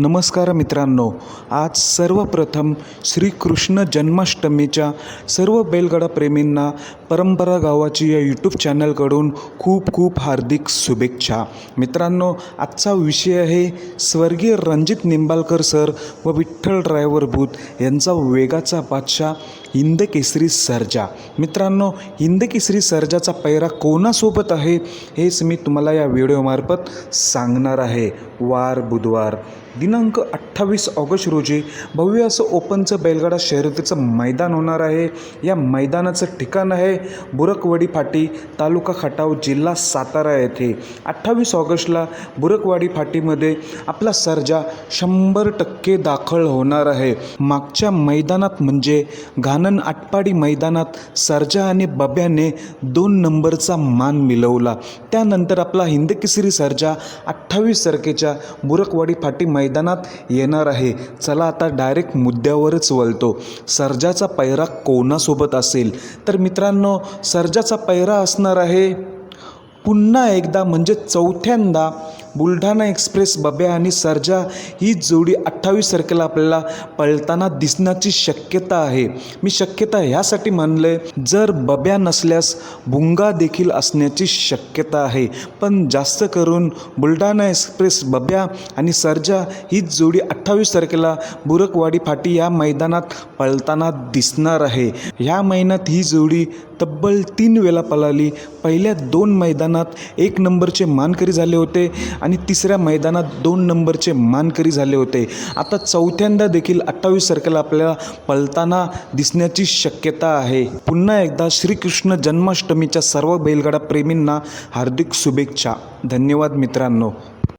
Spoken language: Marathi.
नमस्कार मित्रांनो आज सर्वप्रथम श्रीकृष्ण जन्माष्टमीच्या सर्व बैलगाडा प्रेमींना परंपरा गावाची या यूट्यूब चॅनलकडून खूप खूप हार्दिक शुभेच्छा. मित्रांनो आजचा विषय आहे स्वर्गीय रणजित निंबाळकर सर व विठ्ठल ड्रायव्हर भूत यांचा वेगाचा बादशाह हिंद केसरी सर्जा. मित्रांनो हिंद केसरी सर्जाचा पैरा कोणासोबत आहे हेच मी तुम्हाला या व्हिडिओमार्फत सांगणार आहे. वार बुधवार दिनांक अठ्ठावीस ऑगस्ट रोजी भव्य असं ओपनचं बैलगाडा शर्यतीचं मैदान होणार आहे. या मैदानाचं ठिकाण आहे बुरकवाडी फाटी तालुका खटाव जिल्हा सातारा येथे. अठ्ठावीस ऑगस्टला बुरकवाडी फाटीमध्ये आपला सर्जा शंभर टक्के दाखल होणार आहे. मागच्या मैदानात म्हणजे आनंद आटपाडी मैदानात सर्जा आणि बब्याने दोन नंबरचा मान मिळवला. त्यानंतर आपला हिंदकेसरी सर्जा अठ्ठावीस तारखेच्या बुरकवाडी फाटी मैदानात येणार आहे. चला आता डायरेक्ट मुद्द्यावरच वळतो. सर्जाचा पैरा कोणासोबत असेल? तर मित्रांनो सर्जाचा पैरा असणार आहे पुन्हा एकदा म्हणजे चौथ्यांदा बुलढाणा एक्सप्रेस बब्या आणि सर्जा ही जोडी अठ्ठावीस तारखेला आपल्याला पळताना दिसण्याची शक्यता आहे. मी शक्यता ह्यासाठी मानलं आहे जर बब्या नसल्यास भुंगा देखील असण्याची शक्यता आहे. पण जास्त करून बुलढाणा एक्सप्रेस बब्या आणि सर्जा ही जोडी अठ्ठावीस तारखेला बुरकवाडी फाटी या मैदानात पळताना दिसणार आहे. ह्या महिन्यात ही जोडी तब्बल तीन वेळा पळाली. पहिल्या दोन मैदानात एक नंबरचे मानकरी झाले होते आणि तिसऱ्या मैदानात दोन नंबरचे मानकरी झाले होते. आता चौथ्यांदा देखील अठ्ठावीस तारखेला आपल्याला पळताना दिसण्याची शक्यता आहे. पुन्हा एकदा श्रीकृष्ण जन्माष्टमीच्या सर्व बैलगाडा प्रेमींना हार्दिक शुभेच्छा. धन्यवाद मित्रांनो.